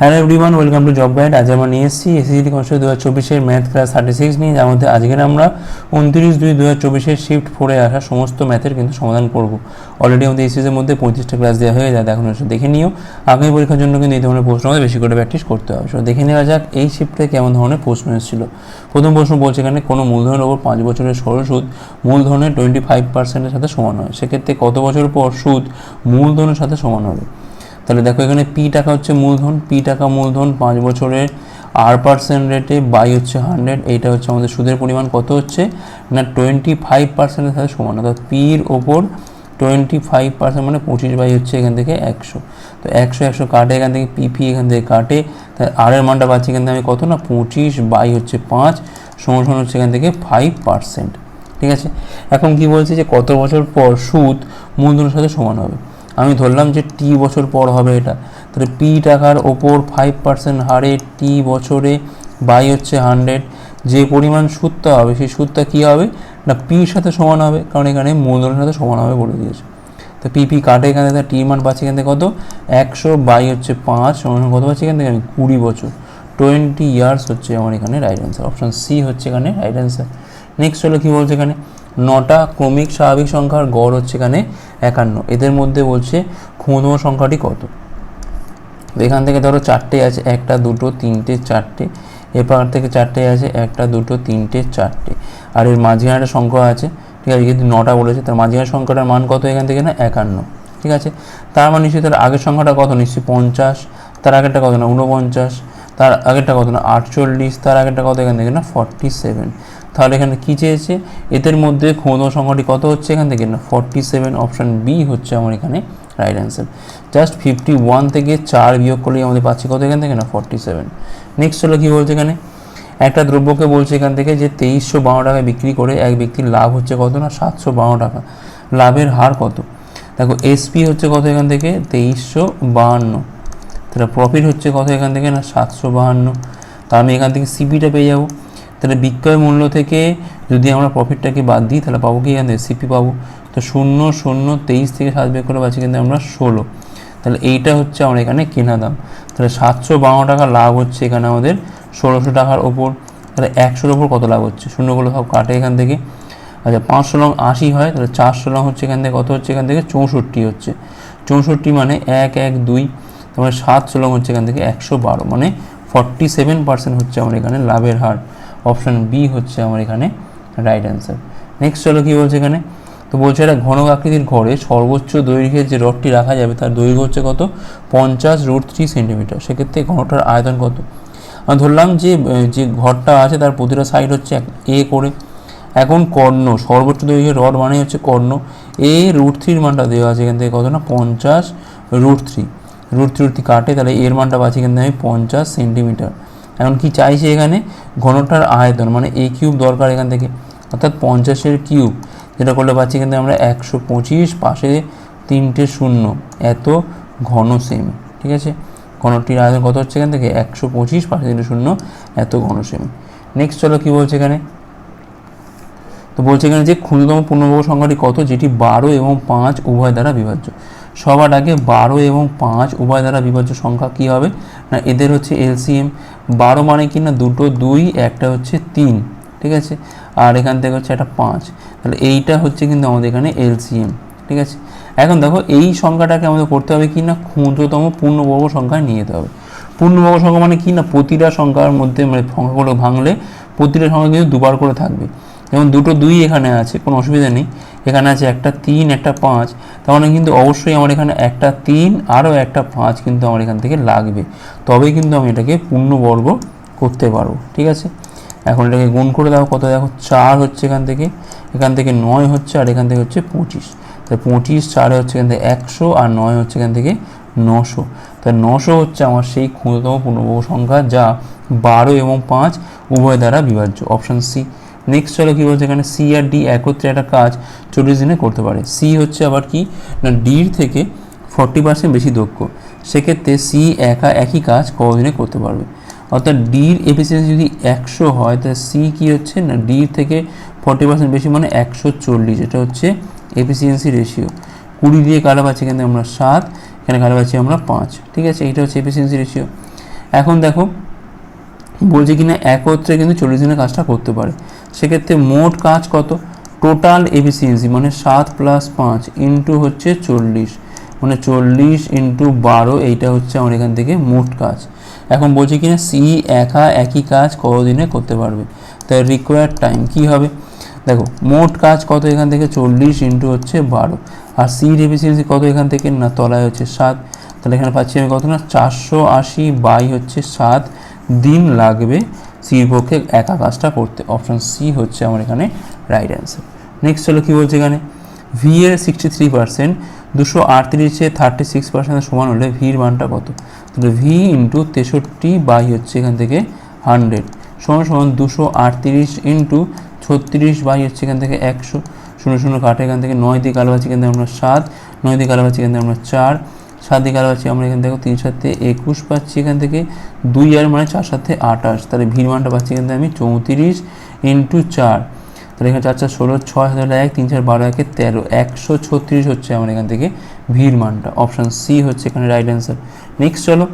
Hello everyone welcome to job guide আজ আমরা নিয়ে এসেছি এসএসসি কনস্টেবল দু হাজার চব্বিশের ম্যাথ ক্লাস থার্টি সিক্স নিয়ে। যার মধ্যে আজকের আমরা উনত্রিশ দুই দু হাজার চব্বিশের শিফট ফোরে আসা সমস্ত ম্যাথের কিন্তু সমাধান করব। অলরেডি আমাদের এই সিরিজের মধ্যে পঁচিশটা ক্লাস দেওয়া হয়ে যায়। এখন এসে দেখে নিও। আগামী পরীক্ষার জন্য কিন্তু এই ধরনের প্রশ্ন আমাদের বেশি করে প্র্যাকটিস করতে হবে। সো দেখে নেওয়া যাক এই শিফটে কেমন ধরনের প্রশ্ন এসেছিল। প্রথম প্রশ্ন বলছে এখানে কোনো মূলধনের ওপর পাঁচ বছরের সরল সুদ মূলধনের টোয়েন্টি ফাইভ পার্সেন্টের সাথে সমান হয়। সেক্ষেত্রে কত বছর পর সুদ মূলধনের সাথে সমান হবে? তাহলে দেখো এখানে পি টাকা হচ্ছে মূলধন পি টাকা মূলধন পাঁচ বছরের আর পার্সেন্ট রেটে বাই হচ্ছে হান্ড্রেড এইটা হচ্ছে আমাদের সুদের পরিমাণ, কত হচ্ছে? না টোয়েন্টি ফাইভ পার্সেন্টের সাথে সমান, অর্থাৎ পির ওপর টোয়েন্টি ফাইভ পার্সেন্ট মানে পঁচিশ বাই হচ্ছে এখান থেকে একশো। তো একশো একশো কাটে এখান থেকে পিপি এখান থেকে কাটে তাহলে আর এর মানটা পাচ্ছি এখান থেকে আমি কত? না, পঁচিশ বাই হচ্ছে পাঁচ, সমান সমান হচ্ছে এখান থেকে ফাইভ পার্সেন্ট ঠিক আছে? এখন কি বলছে যে কত বছর পর সুদ মূলধনের সাথে সমান হবে? আমি ধরলাম যে টি বছর পর হবে এটা। তাহলে পি টাকার ওপর ফাইভ পার্সেন্ট হারে টি বছরে বাই হচ্ছে হান্ড্রেড যে পরিমাণ সুদটা হবে, সেই সুদটা কী হবে? না পির সাথে সমান হবে, কারণ এখানে মূলধনের সাথে সমান হবে বলে দিয়েছে। তো পি পি কাটে এখানে তার টি মান পাচ্ছি এখান থেকে কত? একশো বাই হচ্ছে পাঁচ, সমান কত পাচ্ছি এখান থেকে? আমি কুড়ি বছর। টোয়েন্টি ইয়ার্স হচ্ছে আমার এখানে রাইট অ্যান্সার অপশান সি হচ্ছে এখানে রাইট অ্যান্সার নেক্সট হলো কী বলছে এখানে? নটা ক্রমিক স্বাভাবিক সংখ্যার গড় হচ্ছে এখানে একান্ন। এদের মধ্যে বলছে ক্ষুদ্র সংখ্যাটি কত? এখান থেকে ধরো চারটে আছে, একটা, দুটো, তিনটে, চারটে। এপার থেকে চারটে আছে, একটা, দুটো, তিনটে, চারটে। আর এর মাঝখানে একটা সংখ্যা আছে, ঠিক আছে? যদি নটা বলেছে, তার মাঝখানে সংখ্যাটার মান কত এখান থেকে না? একান্ন, ঠিক আছে? তার মানে নিশ্চয়ই তার আগের সংখ্যাটা কত? নিশ্চয়ই পঞ্চাশ। তার আগেরটা কত না? উনপঞ্চাশ তার আগেরটা কত না? আটচল্লিশ। তার আগেরটা কত এখান থেকে না? ফর্টি সেভেন তাহলে এখানে কী চেয়েছে? এদের মধ্যে ক্ষুদ্র সংখ্যাটি কত হচ্ছে এখান থেকে? না ফর্টি সেভেন অপশান বি হচ্ছে আমার এখানে right answer just fifty one থেকে চার বিয়োগ করলেই আমাদের পাচ্ছি কত এখান থেকে? না ফর্টি সেভেন নেক্সট হলো কী বলছে এখানে? একটা দ্রব্যকে বলছে এখান থেকে যে তেইশশো বারো টাকায় বিক্রি করে এক ব্যক্তির লাভ হচ্ছে কত? না, সাতশো বারো টাকা। লাভের হার কত? দেখো এসপি হচ্ছে কত এখান থেকে? তেইশশো বাহান্ন তাহলে প্রফিট হচ্ছে কত এখান থেকে? না, সাতশো বাহান্ন তা আমি এখান থেকে সিপিটা পেয়ে যাব। তাহলে বিক্রয় মূল্য থেকে যদি আমরা প্রফিটটাকে বাদ দিই, তাহলে পাবো কি এখান? সিপি পাবো। তো শূন্য শূন্য, তেইশ থেকে সাত বের করে পাচ্ছি কিন্তু আমরা ষোলো। তাহলে এইটা হচ্ছে আমার এখানে কেনা দাম। তাহলে সাতশো বারো টাকা লাভ হচ্ছে এখানে আমাদের ষোলোশো টাকার ওপর। তাহলে একশোর ওপর কত লাভ হচ্ছে? শূন্যগুলো সব কাটে এখান থেকে। আচ্ছা পাঁচশো লং আশি হয়, তাহলে চারশো লং হচ্ছে এখান থেকে, কত হচ্ছে এখান থেকে? চৌষট্টি হচ্ছে। চৌষট্টি মানে এক এক, দুই তারপরে সাতশো লং হচ্ছে এখান থেকে একশো বারো। মানে ফর্টি সেভেন পার্সেন্ট হচ্ছে আমার এখানে লাভের হার। অপশান বি হচ্ছে আমার এখানে রাইট অ্যান্সার নেক্সট চলো কী বলছে এখানে? তো বলছে একটা ঘন আকৃতির ঘরে সর্বোচ্চ দৈর্ঘ্যের যে রডটি রাখা যাবে তার দৈর্ঘ্য হচ্ছে কত? পঞ্চাশ রুট থ্রি সেন্টিমিটার সেক্ষেত্রে ঘনটার আয়তন কত? আমি ধরলাম যে যে ঘরটা আছে তার প্রতিটা সাইড হচ্ছে এ করে। এখন কর্ণ, সর্বোচ্চ দৈর্ঘ্যের রড মানে হচ্ছে কর্ণ। এ রুট থ্রির মানটা দেওয়া আছে এখান থেকে কত না? পঞ্চাশ root three root three root three কাটে তাহলে এর মানটা পাচ্ছি এখান থেকে আমি পঞ্চাশ সেন্টিমিটার এখন কি চাইছে এখানে? ঘনটার আয়তন মানে এ কিউব দরকার এখান থেকে। অর্থাৎ পঞ্চাশের কিউব যেটা করলে পাচ্ছি কিন্তু আমরা একশো পঁচিশ, পাশে তিনটে শূন্য। এত ঘন সেমি ঠিক আছে? ঘনটির আয়তন কত হচ্ছে এখান থেকে? একশো পঁচিশ, পাশে তিনটে শূন্য, এত ঘন সেমি নেক্সট চলো কী বলছে এখানে? তো বলছে এখানে যে ক্ষুদ্রতম পূর্ণবর্গ সংখ্যাটি কত? যেটি বারো এবং পাঁচ উভয় দ্বারা বিভাজ্য। সবার আগে বারো এবং পাঁচ উভয় দ্বারা বিভাজ্য সংখ্যা কী হবে? না, এদের হচ্ছে এলসিএম। বারো মানে কি না? দুটো দুই, একটা হচ্ছে তিন, ঠিক আছে? আর এখান থেকে হচ্ছে একটা পাঁচ। তাহলে এইটা হচ্ছে কিন্তু আমাদের এখানে এলসিএম, ঠিক আছে? এখন দেখো, এই সংখ্যাটাকে আমাদের করতে হবে কি না? ক্ষুদ্রতম পূর্ণবর্গ সংখ্যায় নিয়ে যেতে হবে। পূর্ণবর্গ সংখ্যা মানে কি না? প্রতিটা সংখ্যার মধ্যে মানে সংখ্যাগুলো ভাঙলে প্রতিটা সংখ্যা কিন্তু দুবার করে থাকবে। যেমন দুটো দুই এখানে আছে, কোনো অসুবিধা নেই। এখানে আছে একটা তিন, একটা পাঁচ। তার মানে কিন্তু অবশ্যই আমার এখানে একটা তিন, আরও একটা পাঁচ কিন্তু আমার এখান থেকে লাগবে। তবেই কিন্তু আমি এটাকে পূর্ণবর্গ করতে পারব, ঠিক আছে? এখন এটাকে গুণ করে দেখো কত, দেখো চার হচ্ছে এখান থেকে এখান থেকে নয় হচ্ছে আর এখান থেকে হচ্ছে পঁচিশ। তাহলে পঁচিশ চারে হচ্ছে এখান থেকে একশো আর নয় হচ্ছে এখান থেকে নশো। তাহলে নশো হচ্ছে আমার সেই ক্ষুদ্রতম পূর্ণবর্গ সংখ্যা যা বারো এবং পাঁচ উভয় দ্বারা বিভাজ্য। Option C. নেক্সট চলো কী বলছে এখানে সি আর ডি একত্রে একটা কাজ চল্লিশ দিনে করতে পারে। সি হচ্ছে আবার কি? না ডির থেকে ফর্টি পার্সেন্ট বেশি দক্ষ। সেক্ষেত্রে সি একা একই কাজ কতদিনে করতে পারবে? অর্থাৎ ডির এফিসিয়েন্সি যদি একশো হয়, তাহলে সি কী হচ্ছে? না ডির থেকে ফর্টি পার্সেন্ট বেশি মানে একশো চল্লিশ এটা হচ্ছে এফিসিয়েন্সি রেশিও কুড়ি দিয়ে কাটা পাচ্ছি কিন্তু আমরা সাত, এখানে কাটা পাচ্ছি আমরা পাঁচ। ঠিক আছে? এইটা হচ্ছে এফিসিয়েন্সি রেশিও এখন দেখো, বলছে কিনা একত্রে কিন্তু চল্লিশ দিনের কাজটা করতে পারে। সেক্ষেত্রে মোট কাজ কত? টোটাল এফিসিয়েন্সি মানে সাত প্লাস পাঁচ ইন্টু হচ্ছে চল্লিশ। মানে চল্লিশ ইন্টু বারো, এইটা হচ্ছে আমার এখান থেকে মোট কাজ। এখন বলছে কিনা সি একা একই কাজ কতদিনে করতে পারবে? তাই রিকোয়ার্ড টাইম কি হবে? দেখো, মোট কাজ কত এখান থেকে? চল্লিশ ইন্টু হচ্ছে বারো। আর সির এফিসিয়েন্সি কত এখান থেকে? না, তলায় হচ্ছে সাত। তাহলে এখানে পাচ্ছি আমি কত না? চারশো আশি বাই হচ্ছে সাত। দিন লাগবে সির পক্ষে একা কাজটা করতে অপশন সি হচ্ছে আমার এখানে রাইট অ্যান্সার নেক্সট হলো কী বলছে এখানে? ভি এর সিক্সটি থ্রি পার্সেন্ট দুশো আটত্রিশে থার্টি সিক্স পার্সেন্টের সমান হলে ভির মানটা কত? তাহলে ভি ইন্টু তেষট্টি বাই হচ্ছে এখান থেকে হান্ড্রেড সমান সমান দুশো আটত্রিশ ইন্টু ছত্রিশ বাই হচ্ছে এখান থেকে একশো। শূন্য শূন্য কাটে এখান থেকে নয় দিয়ে কালো পাচ্ছি এখান থেকে আমরা সাত, নয় দিয়ে কালো পাচ্ছি এখান থেকে আমরা চার। সাত দিয়ে কালো পাচ্ছি আমরা এখান থেকে তিন সাথে একুশ পাচ্ছি এখান থেকে। দুই আর মানে চার সাথে আঠাশ, তাহলে ভিড় মানটা পাচ্ছি এখান থেকে আমি চৌত্রিশ ইন্টু চার। তাহলে এখানে চার চার, ষোলো, ছয় হাজার এক, তিন, চার, বারো, একে তেরো, একশো ছত্রিশ হচ্ছে আমার এখান থেকে ভিড় মানটা। অপশান সি হচ্ছে এখানে রাইট অ্যান্সার নেক্সট চলো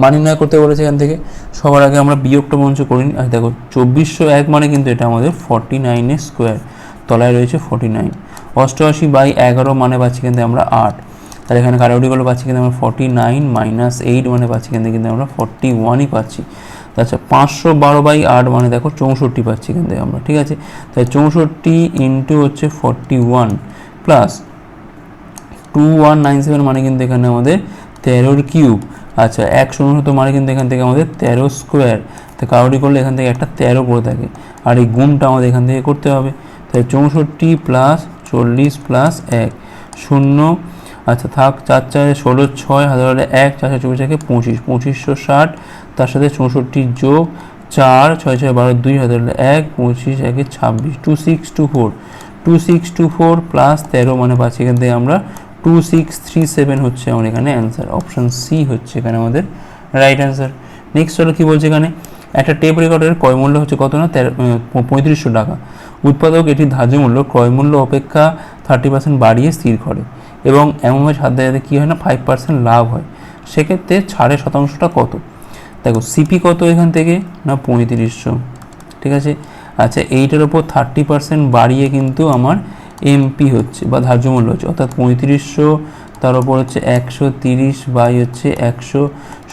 মান নির্ণয় করতে বলেছে এখান থেকে। সবার আগে আমরা বিয়োগটা মঞ্চ করিনি। আর দেখো, চব্বিশশো এক মানে কিন্তু এটা আমাদের ফর্টি নাইনের স্কোয়ার তলায় রয়েছে ফর্টি নাইন অষ্টআশি বাই এগারো মানে পাচ্ছি কিন্তু আমরা আট। তাহলে এখানে কাটাকুটিগুলো পাচ্ছি কিন্তু আমরা ফর্টি নাইন মাইনাস এইট মানে পাচ্ছি কিন্তু কিন্তু আমরা ফর্টি ওয়ানই পাচ্ছি। আচ্ছা পাঁচশো বারো বাই আট মানে দেখো চৌষট্টি পাচ্ছি কিন্তু আমরা, ঠিক আছে? তাই চৌষট্টি ইন্টু হচ্ছে forty one plus two one nine seven মানে কিন্তু এখানে আমাদের তেরোর কিউব। আচ্ছা একশো উনসত্তর মানে কিন্তু এখান থেকে আমাদের তেরো স্কোয়ার তো কারোটি করলে এখান থেকে একটা তেরো করে থাকে। আর এই গুণটা আমাদের এখান থেকে করতে হবে। তাই চৌষট্টি প্লাস চল্লিশ প্লাস এক। শূন্য আচ্ছা থাক, চার চারে ষোলো, ছয়, হাজার এক চারশো চব্বিশ, একে পঁচিশ, পঁচিশশো ষাট, তার সাথে চৌষট্টি যোগ চার, ছয় ছয়, বারো, দুই, হাজার এক, পঁচিশ, একে ছাব্বিশ two six two four two six two four plus তেরো মানে পাচ্ছি এখান থেকে আমরা টু সিক্স থ্রি সেভেন হচ্ছে আমার এখানে অ্যান্সার অপশান সি হচ্ছে এখানে আমাদের রাইট অ্যান্সার নেক্সট হলো কী বলছে এখানে? একটা টেপ রেকর্ডের ক্রয় মূল্য হচ্ছে কত না? তেরো পঁয়ত্রিশশো টাকা। উৎপাদক এটি ধার্য মূল্য ক্রয় মূল্য অপেক্ষা থার্টি পার্সেন্ট বাড়িয়ে স্থির করে। এবং এমনভাবে ছাড় দেওয়াতে কী হয় না? ফাইভ পার্সেন্ট লাভ হয়। সেক্ষেত্রে ছাড়ের শতাংশটা কত? দেখো সিপি কত এখান থেকে? না, পঁয়ত্রিশশো। ঠিক আছে? আচ্ছা এইটার ওপর থার্টি পার্সেন্ট বাড়িয়ে কিন্তু আমার এমপি হচ্ছে বা ধার্য মূল্য হচ্ছে। অর্থাৎ পঁয়ত্রিশশো, তার ওপর হচ্ছে একশো তিরিশ বাই হচ্ছে একশো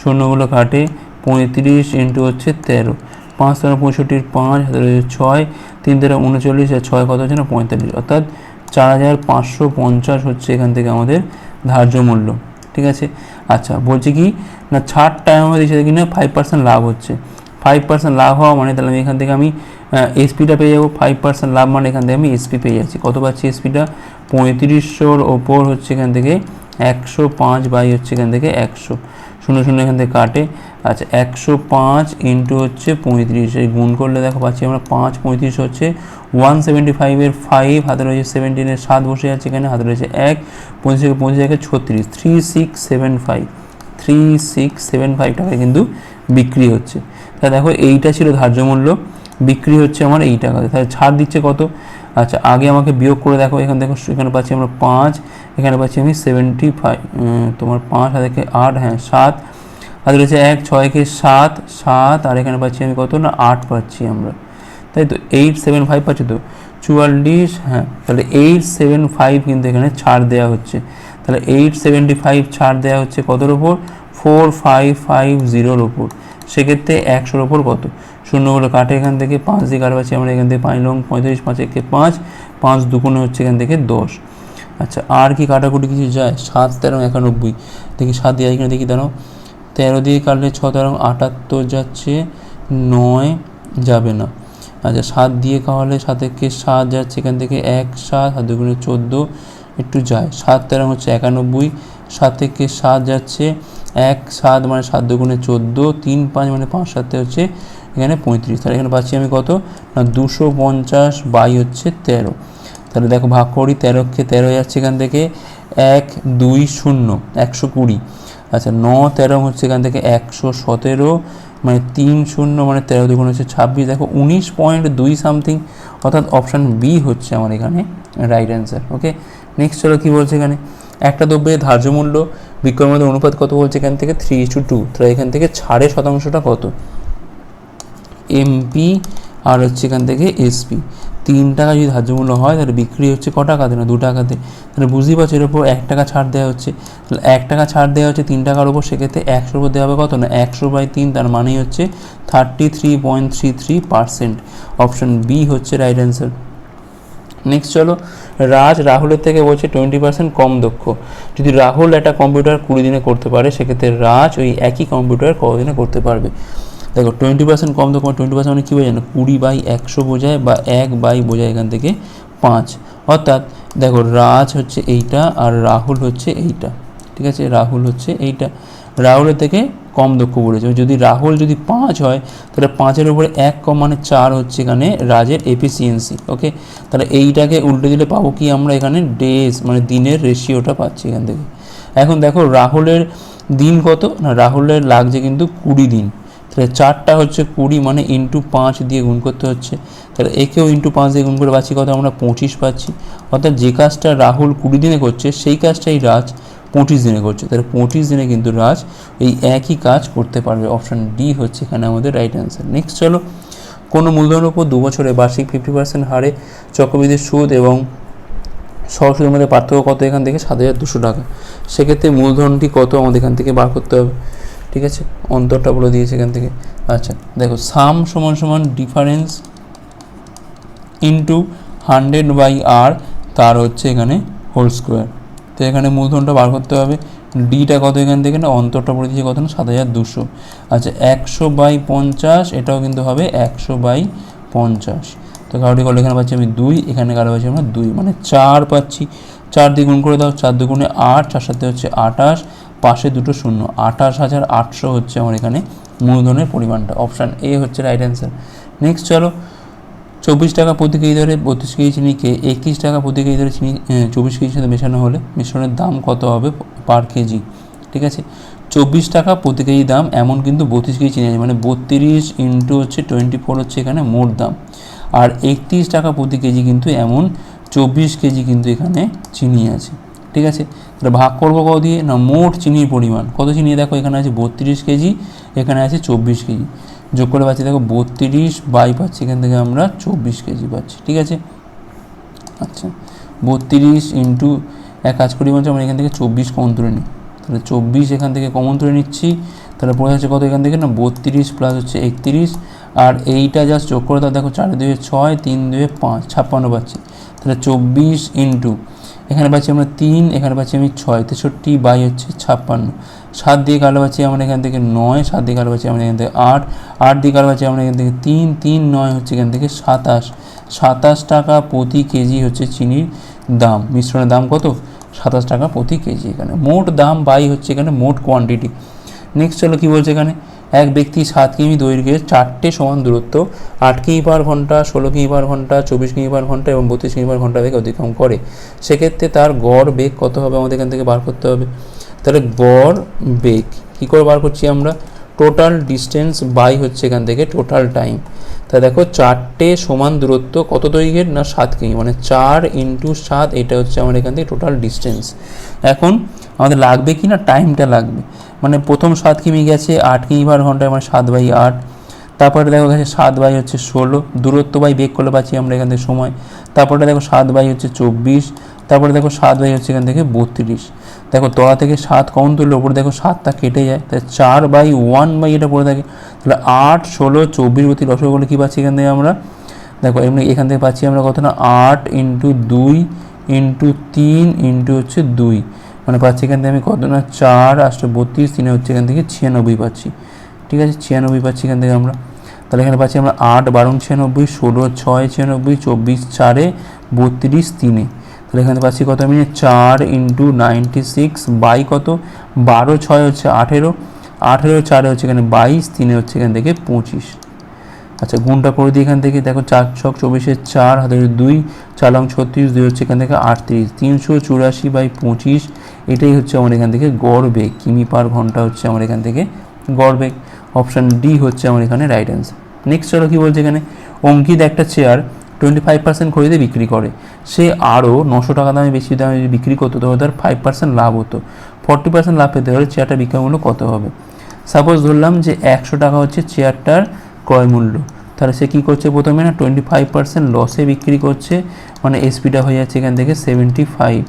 শূন্যগুলো কাটে পঁয়ত্রিশ ইন্টু হচ্ছে তেরো। পাঁচ তেরো পঁয়ষট্টির পাঁচ হচ্ছে ছয়, তিন তেরো উনচল্লিশ, আর ছয় কত হচ্ছে না? পঁয়তাল্লিশ। অর্থাৎ চার হাজার পাঁচশো পঞ্চাশ হচ্ছে এখান থেকে আমাদের ধার্য মূল্য। ঠিক আছে? আচ্ছা বলছি কি? না, ছাড় টাইম আমাদের দিচ্ছে কি না ফাইভ পার্সেন্ট লাভ হচ্ছে। ফাইভ পার্সেন্ট লাভ হওয়া মানে তাহলে আমি এখান থেকে আমি এসপিটা পেয়ে যাব। ফাইভ পার্সেন্ট লাভ মানে এখান থেকে আমি এসপি পেয়ে যাচ্ছি। কত পাচ্ছি এসপিটা পঁয়ত্রিশশোর ওপর হচ্ছে এখান থেকে একশো পাঁচ বাই হচ্ছে এখান থেকে একশো। শূন্য শূন্য এখান থেকে কাটে। আচ্ছা একশো পাঁচ ইন্টু হচ্ছে পঁয়ত্রিশ। এই গুণ করলে দেখো পাচ্ছি আমরা পাঁচ, পঁয়ত্রিশ হচ্ছে ওয়ান সেভেন্টি ফাইভের ফাইভ হাতে রয়েছে সেভেন্টিনের সাত, বসে যাচ্ছে এখানে, হাতে রয়েছে এক, পঁচিশ থেকে পঁচিশ থেকে ছত্রিশ। Three six seven five three six seven five টাকায় কিন্তু বিক্রি হচ্ছে। তা দেখো, এইটা ছিল ধার্য মূল্য। বিক্রি হচ্ছে আমার এই টাকাতে। তাহলে ছাড় দিচ্ছে কত? আচ্ছা আগে আমাকে বিয়োগ করে দেখো, এখানে দেখো, এখানে পাচ্ছি আমরা পাঁচ, এখানে পাচ্ছি আমি সেভেন্টি ফাইভ তোমার পাঁচ একে আট হ্যাঁ সাত আর রয়েছে এক ছয়কে সাত সাত, আর এখানে পাচ্ছি আমি কত না? আট পাচ্ছি আমরা। তাই তো এইট সেভেন ফাইভ পাচ্ছি তো? চুয়াল্লিশ হ্যাঁ তাহলে এইট সেভেন ফাইভ কিন্তু এখানে ছাড় দেওয়া হচ্ছে। তাহলে এইট সেভেন্টি ফাইভ ছাড় দেওয়া হচ্ছে কতর ওপর ফোর ফাইভ ফাইভ জিরোর ওপর সেক্ষেত্রে একশোর ওপর কত? শূন্যগুলো কাটে এখান থেকে পাঁচ দিয়ে কাটে পাচ্ছি আমরা এখান থেকে পাঁচ লং পঁয়ত্রিশ, পাঁচ একে পাঁচ পাঁচ দুগুণে হচ্ছে এখান থেকে দশ। আচ্ছা আর কি কাটাকুটি কিছু যায়? সাত, তেরো, একানব্বই। দেখি সাত দিয়ে এখানে দেখি, দাঁড়াও। তেরো দিয়ে কাটলে ছ তেরো আটাত্তর যাচ্ছে, নয় যাবে না। আচ্ছা সাত দিয়ে কাহলে সাত একে সাত যাচ্ছে, এখান থেকে এক, সাত সাত দুগুণে চোদ্দ একটু যায়। সাত তেরো হচ্ছে একানব্বই, সাত সাত যাচ্ছে, এক, সাত মানে সাত দুগুণে চোদ্দ, তিন, পাঁচ মানে পাঁচ, সাতে হচ্ছে এখানে পঁয়ত্রিশ। তাহলে এখানে পাচ্ছি আমি কত? না, দুশো পঞ্চাশ বাই হচ্ছে তেরো। তাহলে দেখো ভাগ করি তেরোকে তেরো যাচ্ছে এখান থেকে, এক, দুই, শূন্য, একশো কুড়ি। আচ্ছা ন তেরো হচ্ছে এখান থেকে একশো সতেরো মানে তিন শূন্য মানে তেরো দুগুণ হচ্ছে ছাব্বিশ। দেখো, উনিশ পয়েন্ট দুই সামথিং অর্থাৎ অপশান বি হচ্ছে আমার এখানে রাইট অ্যান্সার ওকে নেক্সট চলো কী বলছে এখানে? একটা দ্রব্যের ধার্য মূল্য বিক্রয়ের মধ্যে অনুপাত কত বলছে এখান থেকে? থ্রি টু টু তাহলে এখান থেকে ছাড়ের শতাংশটা কত? এমপি আর হচ্ছে এখান থেকে এসপি তিন টাকা যদি ধার্য মূল্য হয়, তাহলে বিক্রি হচ্ছে ক টাকাতে না, দু টাকাতে? তাহলে বুঝতেই পারছ এর উপর এক টাকা ছাড় দেওয়া হচ্ছে। তাহলে এক টাকা ছাড় দেওয়া হচ্ছে তিন টাকার উপর, সেক্ষেত্রে একশোর উপর দেওয়া হবে কত না? একশো বাই তিন, তার মানেই হচ্ছে thirty three point three three percent option B হচ্ছে রাইট অ্যান্সার নেক্সট চলো, রাজ রাহুলের থেকে বলছে টোয়েন্টি পার্সেন্ট কম দক্ষ। যদি রাহুল একটা কম্পিউটার কুড়ি দিনে করতে পারে, সেক্ষেত্রে রাজ ওই একই কম্পিউটার কতদিনে করতে পারবে? দেখো টোয়েন্টি পার্সেন্ট কম দক্ষ টোয়েন্টি পার্সেন্ট মানে কী বোঝায় না? কুড়ি বাই একশো বোঝায় বা এক বাই বোঝায় এখান থেকে পাঁচ। অর্থাৎ দেখো, রাজ হচ্ছে এইটা আর রাহুল হচ্ছে এইটা। ঠিক আছে? রাহুল হচ্ছে এইটা। রাহুলের থেকে কম দক্ষ বলেছে। যদি রাহুল যদি পাঁচ হয়, তাহলে পাঁচের উপরে এক কম মানে চার হচ্ছে এখানে রাজের এফিসিয়েন্সি ওকে তাহলে এইটাকে উল্টে দিলে পাবো কি আমরা এখানে ডেজ মানে দিনের রেশিওটা পাচ্ছি এখান থেকে। এখন দেখো, রাহুলের দিন কত? না, রাহুলের লাগছে কিন্তু কুড়ি দিন। তাহলে চারটা হচ্ছে কুড়ি মানে ইন্টু পাঁচ দিয়ে গুণ করতে হচ্ছে। তাহলে একেও ইন্টু পাঁচ দিয়ে গুণ করে পাচ্ছি কত? আমরা পঁচিশ পাচ্ছি। অর্থাৎ যে কাজটা রাহুল কুড়ি দিনে করছে, সেই কাজটাই রাজ পঁচিশ দিনে করছে। তাহলে পঁচিশ দিনে কিন্তু রাজ এই একই কাজ করতে পারবে। অপশান ডি হচ্ছে এখানে আমাদের রাইট অ্যান্সার নেক্সট চলো। কোনো মূলধনের উপর দু বছরে বার্ষিক ফিফটি পার্সেন্ট হারে চক্রবৃদ্ধির সুদ এবং সহসুদের মধ্যে পার্থক্য কত এখান থেকে? সাত হাজার দুশো টাকা। সেক্ষেত্রে মূলধনটি কত আমাদের এখান থেকে বার করতে হবে? ঠিক আছে? অন্তরটা বলে দিয়েছে এখান থেকে। আচ্ছা দেখো সাম সমান সমান difference into hundred by R তার হচ্ছে এখানে হোল স্কোয়ার তো এখানে মূলধনটা বার করতে হবে। ডিটা কত এখান থেকে না? অন্তরটা পড়ে দিয়েছে কত না? সাত হাজার দুশো। আচ্ছা একশো বাই পঞ্চাশ, এটাও কিন্তু হবে একশো বাই পঞ্চাশ। তো কারোটি করলে এখানে পাচ্ছি আমি দুই, এখানে কারও পাচ্ছি আমরা দুই। মানে চার পাচ্ছি। চার দিয়ে করে দাও, চার দুগুণে আট, চার সাথে হচ্ছে আটাশ পাশে দুটো শূন্য। আঠাশ হাজার আটশো হচ্ছে আমার এখানে মূলধনের পরিমাণটা। অপশান এ হচ্ছে রাইট অ্যান্সার নেক্সট চলো, চব্বিশ টাকা প্রতি কেজি ধরে বত্রিশ কেজি চিনিকে একত্রিশ টাকা প্রতি কেজি ধরে চিনি চব্বিশ কেজির সাথে মেশানো হলে মিশ্রণের দাম কত হবে পার কেজি ঠিক আছে? চব্বিশ টাকা প্রতি কেজি দাম, এমন কিন্তু বত্রিশ কেজি চিনি আছে। মানে বত্রিশ ইন্টু হচ্ছে টোয়েন্টি ফোর হচ্ছে এখানে মোট দাম। আর একত্রিশ টাকা প্রতি কেজি কিন্তু এমন চব্বিশ কেজি কিন্তু এখানে চিনি আছে। ঠিক আছে? তাহলে ভাগ করব কত দিয়ে? না, মোট চিনির পরিমাণ। কত চিনি? দেখো, এখানে আছে বত্রিশ কেজি, এখানে আছে চব্বিশ কেজি। যোগ করে পাচ্ছি, দেখো, বত্রিশ বাই পাচ্ছি, এখান থেকে আমরা চব্বিশ কেজি পাচ্ছি। ঠিক আছে? আচ্ছা। বত্রিশ ইন্টু এক কাজ করি বলছে আমরা এখান থেকে চব্বিশ কমন তুলে নিই। তাহলে চব্বিশ এখান থেকে কমন তুলে নিচ্ছি। তাহলে পড়ে যাচ্ছে কত এখান থেকে? না, বত্রিশ প্লাস হচ্ছে একত্রিশ। আর এইটা জাস্ট যোগ করে দাও, দেখো চার দুয়ে ছয়, তিন, দুয়ে পাঁচ, ছাপ্পান্ন পাচ্ছি। তাহলে চব্বিশ ইন্টু এখানে পাচ্ছি আমরা তিন, এখানে পাচ্ছি আমি ছয়, তেষট্টি বাই হচ্ছে ছাপ্পান্ন। সাত দিয়ে কালো পাচ্ছি আমরা এখান থেকে নয়, সাত দিয়ে কালো পাচ্ছি আমরা এখান থেকে আট। আট দিয়ে কালো পাচ্ছি আমরা এখান থেকে তিন তিন, নয় হচ্ছে এখান থেকে সাতাশ। সাতাশ টাকা প্রতি কেজি হচ্ছে চিনির দাম। মিশ্রণের দাম কত? সাতাশ টাকা প্রতি কেজি এখানে। মোট দাম বাই হচ্ছে এখানে মোট কোয়ান্টিটি নেক্সট চলো কী বলছে এখানে? এক ব্যক্তি সাত কিমি দৈর্ঘ্যের চারটে সমান দূরত্ব, আট কিমি পার ঘণ্টা, ষোলো কিমি পার ঘণ্টা, চব্বিশ কিমি পার ঘণ্টা এবং বত্রিশ কিমি পার ঘণ্টা বেগে অতিক্রম করে। সেক্ষেত্রে তার গড় বেগ কত হবে আমাদের এখান থেকে বার করতে হবে? তাহলে গড় বেগ কী করে বার করছি আমরা? টোটাল ডিস্টেন্স বাই হচ্ছে এখান থেকে টোটাল টাইম তা দেখো চারটে সমান দূরত্ব কত দৈর্ঘ্যের না সাত কিমি? মানে চার ইন্টু সাত, এটা হচ্ছে আমার এখান থেকে টোটাল ডিস্টেন্স এখন আমাদের লাগবে কি না? টাইমটা লাগবে। মানে প্রথম সাত কিমি গেছে, আট কিমি পার ঘন্টায় মানে সাত বাই আট। তারপরে দেখো গেছে সাত বাই হচ্ছে ষোলো। দূরত্ব বাই বেগ করলে পাচ্ছি আমরা এখান থেকে সময়। তারপরে দেখো সাত বাই হচ্ছে চব্বিশ। তারপরে দেখো সাত বাই হচ্ছে এখান থেকে বত্রিশ। দেখো তলা থেকে সাত কমন তুললে ওপরে দেখো সাতটা কেটে যায়, তাহলে চার বাই ওয়ান বাই এটা পড়ে থাকে। তাহলে আট, ষোলো, চব্বিশ, বত্রিশ রসগোল্লা কী পাচ্ছি এখান থেকে আমরা? দেখো এমনি এখান থেকে পাচ্ছি আমরা কত না? আট ইন্টু দুই ইন্টু তিন ইন্টু হচ্ছে দুই। মানে পাচ্ছি এখান থেকে আমি কত না? চার আটশো বত্রিশ, তিনে হচ্ছে এখান থেকে ছিয়ানব্বই পাচ্ছি। ঠিক আছে, ছিয়ানব্বই পাচ্ছি এখান থেকে আমরা। তাহলে এখানে পাচ্ছি আমরা আট বারো ছিয়ানব্বই, ষোলো ছয় ছিয়ানব্বই, চব্বিশ চারে বত্রিশ তিনে। তাহলে এখানে পাচ্ছি কত আমি চার ইন্টু নাইনটি সিক্স বাই কত? বারো, ছয় হচ্ছে আঠেরো। আঠেরো, চারে হচ্ছে এখানে বাইশ, তিনে হচ্ছে এখান থেকে পঁচিশ। আচ্ছা গুণটা করে দিই এখান থেকে। দেখো, চার ছক চব্বিশের চার, হাতে দুই, চার লং ছত্রিশ, দুই হচ্ছে এখান থেকে আটত্রিশ। তিনশো চুরাশি বাই পঁচিশ, এটাই হচ্ছে আমার এখান থেকে গড় কিমি পার ঘণ্টা হচ্ছে আমার এখান থেকে গড় বেগ। অপশান ডি হচ্ছে আমার এখানে রাইট অ্যান্সার নেক্সট চলো কী বলছে এখানে? অঙ্কিত একটা চেয়ার টোয়েন্টি ফাইভ পার্সেন্ট খরিদে বিক্রি করে। সে আরও নশো টাকা দামে বেশি দামে যদি বিক্রি করতো, তবে তার ফাইভ পার্সেন্ট লাভ হতো। ফর্টি পার্সেন্ট লাভ পেতে হলে চেয়ারটা বিক্রয় মূল্য কত হবে? সাপোজ ধরলাম যে একশো টাকা হচ্ছে চেয়ারটার ক্রয় মূল্য। তাহলে সে কী করছে প্রথমে না টোয়েন্টি ফাইভ পার্সেন্ট লসে বিক্রি করছে মানে এসপিটা হয়ে যাচ্ছে এখান থেকে সেভেন্টি ফাইভ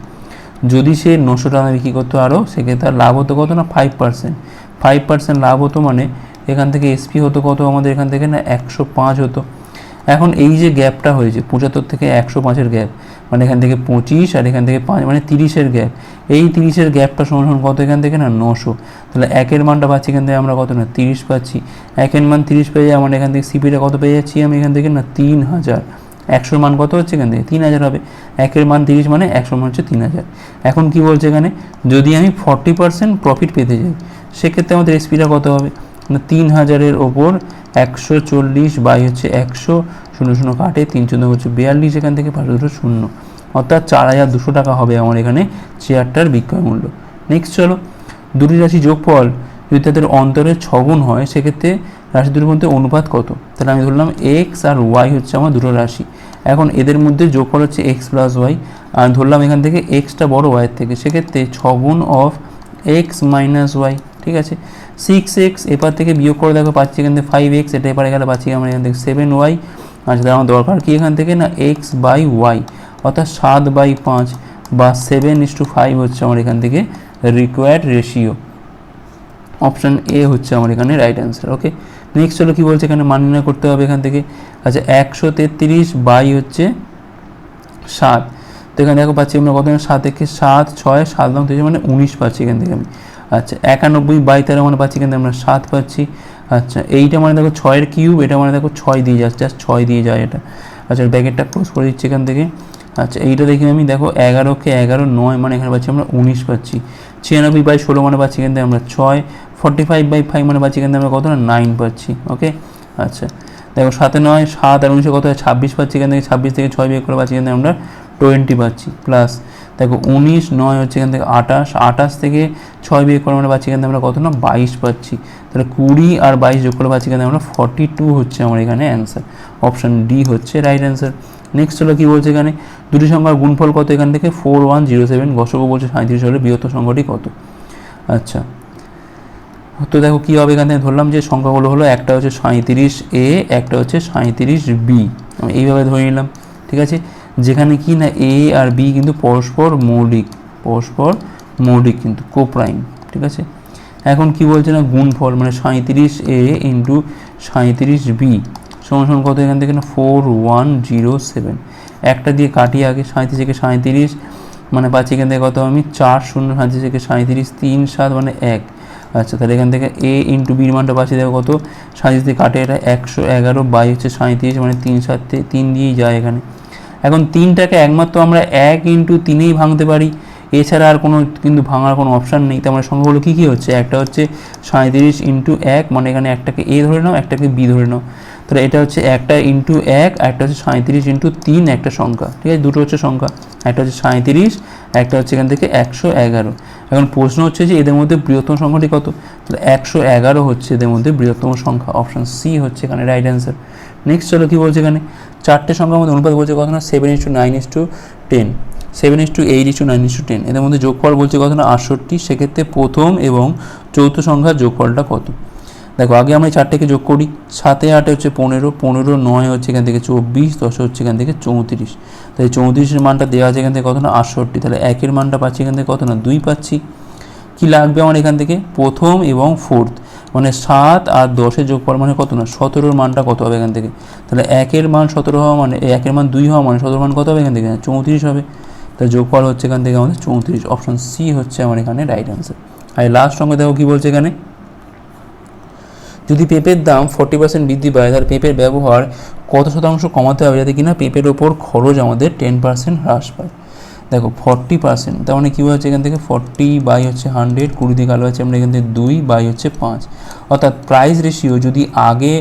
যদি সে নশো টাকা বিক্রি করতো আরও সেক্ষেত্রে তার লাভ হতো কত না ফাইভ পার্সেন্ট ফাইভ পার্সেন্ট লাভ হতো মানে এখান থেকে এসপি হতো কত, আমাদের এখান থেকে না একশো পাঁচ হতো। এখন এই যে গ্যাপটা হয়েছে, পঁচাত্তর থেকে একশো পাঁচের গ্যাপ মানে এখান থেকে পঁচিশ আর এখান থেকে পাঁচ মানে তিরিশের গ্যাপ, এই তিরিশের গ্যাপটা সমান কত এখান থেকে না? নশো। তাহলে একের মানটা পাচ্ছি এখান থেকে আমরা কত না? তিরিশ পাচ্ছি। একের মান তিরিশ পেয়ে যাই, আমরা এখান থেকে সিপিটা কত পেয়ে যাচ্ছি? আমি এখান থেকে না, তিন হাজার। একশোর মান কত হচ্ছে এখান থেকে? তিন হাজার হবে। একের মান তিরিশ মানে একশো মান হচ্ছে তিন হাজার। এখন কি বলছে এখানে? যদি আমি ফর্টি পার্সেন্ট প্রফিট পেতে যাই, সেক্ষেত্রে আমাদের এসপিটা কত হবে? তিন হাজারের ওপর একশো চল্লিশ বাই হচ্ছে একশো, শূন্য শূন্য কাটে, তিন চোদ্দ হচ্ছে বিয়াল্লিশ এখান থেকে পাঁচশো দুটো শূন্য। অর্থাৎ চার হাজার দুশো টাকা হবে আমার এখানে চেয়ারটার বিক্রয় মূল্য। নেক্সট চলো, দুটি রাশি যোগফল, যদি তাদের অন্তরের ছগুণ হয়, সেক্ষেত্রে রাশি দুটোর মধ্যে অনুপাত কত? তাহলে আমি ধরলাম এক্স আর ওয়াই হচ্ছে আমার দুটো রাশি। এখন এদের মধ্যে যোগফল হচ্ছে এক্স প্লাস ওয়াই আর ধরলাম এখান থেকে এক্সটা বড় ওয়াইয়ের থেকে, সেক্ষেত্রে ছগুণ অফ এক্স মাইনাস ওয়াই ঠিক আছে? সিক্স এক্স এপার থেকে বিয়োগ করে দেখো, পাচ্ছি এখান থেকে ফাইভ এক্স এটা এপারে গেলে, পাচ্ছি আমরা এখান থেকে সেভেন ওয়াই আচ্ছা আমার দরকার কি? এখান থেকে না এক্স বাই ওয়াই অর্থাৎ সাত বাই পাঁচ বা সেভেন ইস টু ফাইভ হচ্ছে আমার এখান থেকে রিকোয়ার্ড রেশিও অপশান এ হচ্ছে আমার এখানে রাইট অ্যান্সার ওকে নেক্সট হলো কী বলছে এখানে? মান নির্ণয় করতে হবে এখান থেকে। আচ্ছা একশো তেত্রিশ বাই হচ্ছে সাত। তো এখানে দেখো পাচ্ছি আমরা কত সাত থেকে সাত, ছয়, সাত দাম মানে উনিশ পাচ্ছি এখান থেকে আমি। আচ্ছা একানব্বই বাই তেরো মানে পাচ্ছি কিন্তু আমরা সাত পাচ্ছি। আচ্ছা এইটা মানে দেখো ছয়ের কিউব, এটা মানে দেখো ছয় দিয়ে যাচ্ছে, জাস্ট ছয় দিয়ে যায় এটা। আচ্ছা ব্যাকেটটা ক্লোজ করে দিচ্ছি এখান থেকে। আচ্ছা এইটা দেখি আমি দেখো এগারোকে এগারো, নয় মানে এখানে পাচ্ছি আমরা উনিশ পাচ্ছি। ছিয়ানব্বই বাই ষোলো মানে পাচ্ছি কিন্তু আমরা ছয়। ফর্টি ফাইভ বাই ফাইভ মানে পাচ্ছি কিন্তু আমরা কত না, নাইন পাচ্ছি, ওকে? আচ্ছা দেখো সাতে নয়, সাত আর উনিশে কত ছাব্বিশ পাচ্ছি এখান থেকে, ছাব্বিশ থেকে ছয় বিয়োগ করে পাচ্ছি কিন্তু আমরা টোয়েন্টি পাচ্ছি, প্লাস দেখো উনিশ, নয় হচ্ছে এখান থেকে আঠাশ আঠাশ থেকে ছয় বিয়োগ করে আমরা পাচ্ছি এখান থেকে আমরা কত না, বাইশ পাচ্ছি। তাহলে কুড়ি আর বাইশ যোগ করে পাচ্ছি এখান আমরা ফর্টি টু হচ্ছে আমার এখানে অ্যান্সার অপশান ডি হচ্ছে রাইট অ্যান্সার নেক্সট হলো কী বলছে এখানে? দুটি সংখ্যার গুণফল কত এখান থেকে? ফোর ওয়ান জিরো সেভেন গসক বলছে সাঁত্রিশ হলে বৃহত্তর সংখ্যাটি কত? আচ্ছা। তো দেখো কী হবে এখান থেকে ধরলাম যে সংখ্যাগুলো হলো একটা হচ্ছে সাঁত্রিশ এ একটা হচ্ছে সাঁত্রিশ বি আমি এইভাবে ধরে নিলাম। ঠিক আছে? যেখানে কি না এ আর বি কিন্তু পরস্পর মৌলিক পরস্পর মৌলিক কিন্তু কোপ্রাইম ঠিক আছে? এখন কি বলছে না, গুণফল মানে সাঁত্রিশ এ ইন্টু সাঁত্রিশ বি সমান কত এখান থেকে না? ফোর ওয়ান জিরো সেভেন একটা দিয়ে কাটি আগে সাঁত্রিশ থেকে সাঁত্রিশ মানে পাচ্ছি এখান থেকে কত আমি? চার শূন্য সাঁত্রিশ থেকে সাঁত্রিশ তিন সাত মানে এক। আচ্ছা তাহলে এখান থেকে এ ইন্টু বির মানটা পাচ্ছি, দেখো কত? সাঁত্রিশ দিয়ে কাটে এটা একশো এগারো, বাই হচ্ছে সাঁত্রিশ মানে তিন সাতে, তিন দিয়েই যায় এখানে। এখন তিনটাকে একমাত্র আমরা এক ইন্টু তিনেই ভাঙতে পারি। এছাড়া আর কোনো কিন্তু ভাঙার কোনো অপশান নেই। তো আমরা সংখ্যাগুলো কী কী হচ্ছে? একটা হচ্ছে সাঁত্রিশ ইন্টু এক মানে এখানে একটাকে এ ধরে নাও, একটাকে বি ধরে নাও। তাহলে এটা হচ্ছে একটা ইন্টু এক একটা হচ্ছে সাঁত্রিশ ইন্টু তিন একটা সংখ্যা। ঠিক আছে? দুটো হচ্ছে সংখ্যা। একটা হচ্ছে সাঁত্রিশ একটা হচ্ছে এখান থেকে একশো এগারো। এখন প্রশ্ন হচ্ছে যে এদের মধ্যে বৃহত্তম সংখ্যাটি কত? তাহলে একশো এগারো হচ্ছে এদের মধ্যে বৃহত্তম সংখ্যা অপশান সি হচ্ছে এখানে রাইট অ্যান্সার নেক্সট চলো কী বলছে এখানে? চারটে সংখ্যার মধ্যে অনুপাত বলছে কত না? Seven is to nine is to ten seven is to eight is to nine is to ten এদের মধ্যে যোগফল বলছে কত না? আটষট্টি। সেক্ষেত্রে প্রথম এবং চৌথ সংখ্যার যোগফলটা কত? দেখো, আগে আমরা চারটেকে যোগ করি, সাতে আটে হচ্ছে পনেরো পনেরো নয় হচ্ছে এখান থেকে চব্বিশ, দশ হচ্ছে এখান থেকে চৌত্রিশ। তাই চৌত্রিশের মানটা দেওয়া আছে এখান থেকে কত না? আটষট্টি। তাহলে একের মানটা পাচ্ছি এখান থেকে কত না? দুই পাচ্ছি। কি লাগবে আমার এখান থেকে? প্রথম এবং ফোর্থ মানে সাত আর দশের যোগফল মানে কত না? সতেরোর মানটা কত হবে এখান থেকে? তাহলে একের মান সতেরো হওয়া মানে একের মান দুই হওয়া মানে সতেরো মান কত হবে এখান থেকে? চৌত্রিশ হবে। তাহলে যোগফল হচ্ছে এখান থেকে আমাদের চৌত্রিশ। অপশন সি হচ্ছে আমার এখানে রাইট অ্যান্সার আর লাস্ট সঙ্গে দেখো কী বলছে এখানে? যদি পেঁপের দাম ফর্টি পার্সেন্ট বৃদ্ধি পায়, তাহলে পেঁপের ব্যবহার কত শতাংশ কমাতে হবে যাতে কিনা পেঁপের ওপর খরচ আমাদের টেন পার্সেন্ট হ্রাস পায়? দেখো ফর্টি পার্সেন্ট তার মানে কী হচ্ছে এখান থেকে ফর্টি বাই হচ্ছে হান্ড্রেড কুড়ি থেকে আলো আছে আমরা এখান থেকে দুই বাই হচ্ছে পাঁচ। অর্থাৎ প্রাইস রেশিও যদি আগে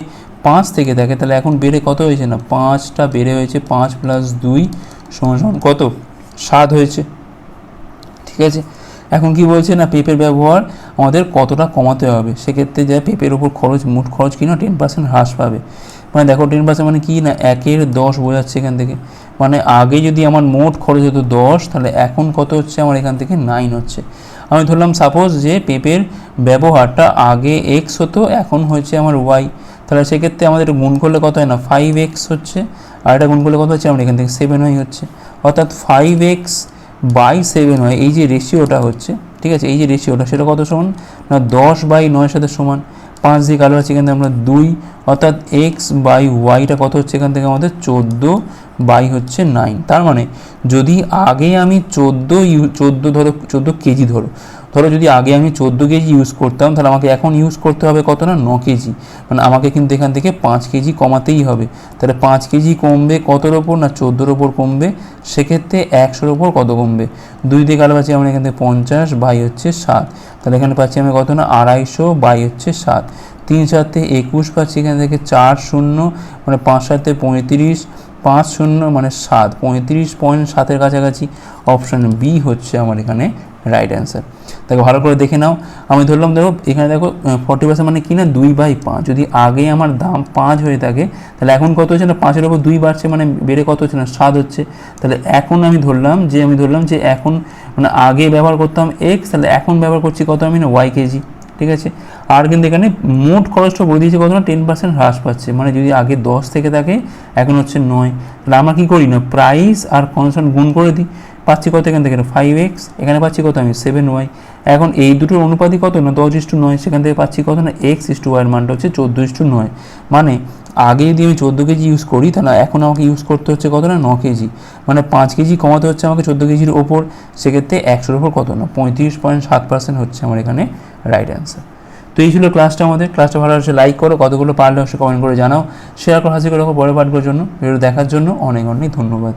পাঁচ থেকে থাকে, তাহলে এখন বেড়ে কত হয়েছে না? পাঁচটা বেড়ে হয়েছে পাঁচ প্লাস দুই সমান কত? সাত হয়েছে। ঠিক আছে? এখন কি বলছে না, পেঁপের ব্যবহার আমাদের কতটা কমাতে হবে? সেক্ষেত্রে যা পেঁপের ওপর খরচ, মোট খরচ কিনা টেন পার্সেন্ট হ্রাস পাবে। মানে দেখো টেন পার্সেন্ট মানে কি না, একের দশ বোঝাচ্ছে এখান থেকে। মানে আগে যদি আমার মোট খরচ হতো দশ, তাহলে এখন কত হচ্ছে? আমার এখান থেকে নাইন হচ্ছে। আমি ধরলাম সাপোজ যে পেঁপের ব্যবহারটা আগে এক্স হতো, এখন হয়েছে আমার ওয়াই তাহলে সেক্ষেত্রে আমাদের গুণ করলে কত হয় না ফাইভ এক্স হচ্ছে। আর এটা গুণ করলে কত হচ্ছে? আমার এখান থেকে সেভেন ওয়াই হচ্ছে। অর্থাৎ ফাইভ এক্স বাই সেভেন হয়, এই যে রেশিওটা হচ্ছে, ঠিক আছে, এই যে রেশিওটা সেটা কত সমান? না, দশ বাই নয়ের সাথে সমান, পাঁচ দিয়ে কালো আছে এখান থেকে আমরা দুই, অর্থাৎ এক্স বাই ওয়াইটা কত হচ্ছে এখান থেকে আমাদের? চোদ্দ বাই হচ্ছে নাইন তার মানে যদি আগে আমি চোদ্দ ইউ, চোদ্দ ধরো, চোদ্দ কেজি ধরো ধরো যদি আগে আমি চোদ্দ কেজি ইউজ করতাম, তাহলে আমাকে এখন ইউজ করতে হবে কত না? ন কেজি। মানে আমাকে কিন্তু এখান থেকে পাঁচ কেজি কমাতেই হবে। তাহলে পাঁচ কেজি কমবে কতর ওপর না চোদ্দোর ওপর কমবে? সেক্ষেত্রে একশোর ওপর কত কমবে? দুই দিয়ে কালো পাচ্ছি আমরা এখান থেকে পঞ্চাশ বাই হচ্ছে সাত। তাহলে এখানে পাচ্ছি আমি কত না? আড়াইশো বাই হচ্ছে সাত। তিন সাতে একুশ পাচ্ছি এখান থেকে চার শূন্য মানে পাঁচ সাতে পঁয়ত্রিশ পাঁচ শূন্য মানে সাত। পঁয়ত্রিশ পয়েন্ট সাতের কাছাকাছি অপশান বি হচ্ছে আমার এখানে রাইট অ্যান্সার দেখো ভালো করে দেখে নাও। আমি ধরলাম, দেখো, এখানে দেখো ফর্টি পার্সেন্ট মানে কি না দুই বাই পাঁচ। যদি আগে আমার দাম পাঁচ হয়ে থাকে, তাহলে এখন কত হচ্ছে না? পাঁচের ওপর দুই বাড়ছে মানে বেড়ে কত হচ্ছে না? সাত হচ্ছে। তাহলে এখন আমি ধরলাম যে, আমি ধরলাম যে, এখন মানে আগে ব্যবহার করতাম এক্স তাহলে এখন ব্যবহার করছি কত আমি না? ওয়াই কেজি ঠিক আছে? আর কিন্তু এখানে মোট খরচটা বলে দিয়েছে কত না? টেন পার্সেন্ট হ্রাস পাচ্ছে। মানে যদি আগে দশ থেকে থাকে, এখন হচ্ছে নয়। তাহলে আমরা কী করি না? প্রাইস আর কনসার্ন গুণ করে দিই। পাচ্ছি কত এখান থেকে? ফাইভ এক্স এখানে পাচ্ছি কত আমি? সেভেন ওয়াই এখন এই দুটোর অনুপাতই কত না? দশ ইস্টু নয়, সেখান থেকে পাচ্ছি কত না? এক্স ইস্টু ওয়াইয়ের মানটা হচ্ছে চোদ্দ ইস্টু নয়। মানে আগে যদি আমি চোদ্দ কেজি ইউজ করি তাহলে এখন আমাকে ইউজ করতে হচ্ছে কত না, ন কেজি। মানে পাঁচ কেজি কমাতে হচ্ছে আমাকে চোদ্দ কেজির ওপর, সেক্ষেত্রে একশোর ওপর কত না, পঁয়ত্রিশ পয়েন্ট সাত পার্সেন্ট হচ্ছে আমার এখানে রাইট অ্যান্সার তো এই ছিল ক্লাসটা আমাদের। ক্লাসটা ভালো লাগছে লাইক করো, কতগুলো পারলে অবশ্যই কমেন্ট করে জানাও। শেয়ার করো, হাসি করে রাখো পরে পাঠগুলোর জন্য। ভিডিও দেখার জন্য অনেক অনেক ধন্যবাদ।